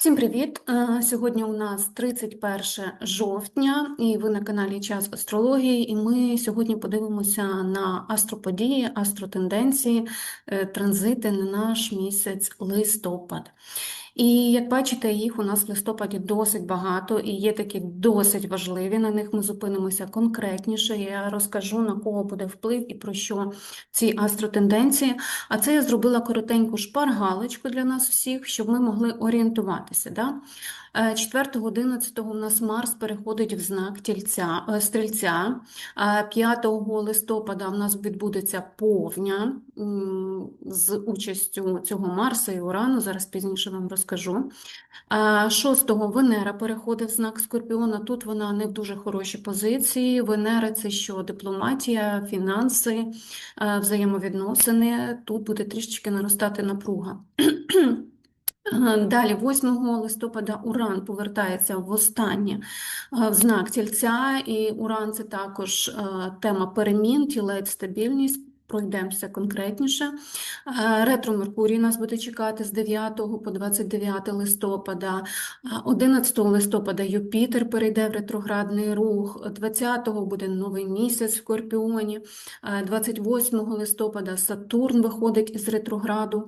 Всім привіт! Е, Сьогодні у нас 31 жовтня, і ви на каналі Час Астрології. І ми сьогодні подивимося на астроподії, астротенденції, е, транзити на наш місяць листопад. І як бачите, їх у нас в листопаді досить багато, і є такі досить важливі. На них ми зупинимося конкретніше. Я розкажу на кого буде вплив і про що ці астротенденції. А це я зробила коротеньку шпаргалочку для нас всіх, щоб ми могли орієнтуватися. Да? Е, 4-11 у нас Марс переходить в знак тільця, е, стрільця. Е, 5 листопада у нас відбудеться повня з участю цього Марса і Урану. Зараз пізніше вам розкажу. Е, 6 Венера переходить в знак Скорпіона. Тут вона не в дуже хорошій позиції. Венера це що? Дипломатія, фінанси, е, взаємовідносини. Тут буде трішечки наростати напруга. Е, Далі, 8 листопада, Уран повертається в останнє е, в знак Тільця, і Уран це також е, тема перемін, тілець, стабільність. Пройдемося конкретніше. Ретро Меркурій нас буде чекати з 9 по 29 листопада. Е, 11 листопада Юпітер перейде в ретроградний рух. 20-го буде новий місяць в Скорпіоні. Е, 28 листопада Сатурн виходить із ретрограду.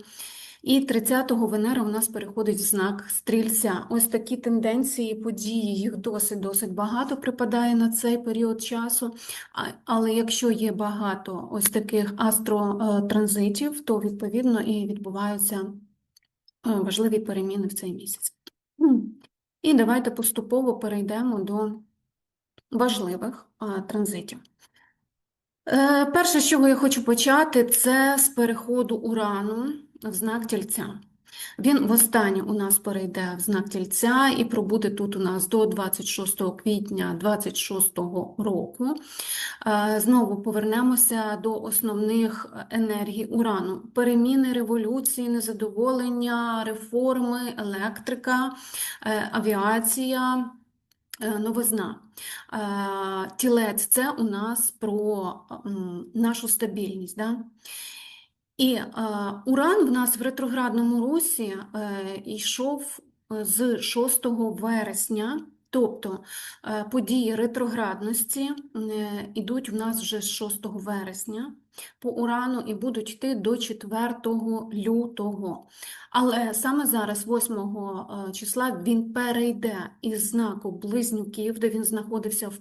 І 30-го Венера у нас переходить в знак Стрільця. Ось такі тенденції, події, їх досить-досить багато припадає на цей період часу. Але якщо є багато ось таких астротранзитів, то відповідно і відбуваються е, важливі переміни в цей місяць. І давайте поступово перейдемо до важливих транзитів. Е, Перше, з чого я хочу почати, це з переходу Урану в знак Тільця. Він востаннє у нас перейде в знак Тільця і пробуде тут у нас до 26 квітня 26 року. Е, Знову повернемося до основних енергій Урану. Переміни, революції, незадоволення, реформи, електрика, е, авіація, е, новизна. Тілець це у нас про нашу стабільність. Да? І е, Уран в нас в ретроградному русі е, йшов е, з 6 вересня, тобто е, події ретроградності е, йдуть в нас вже з 6 вересня по Урану і будуть йти до 4 лютого. Але саме зараз, 8 е, числа, він перейде із знаку Близнюків, де він знаходився в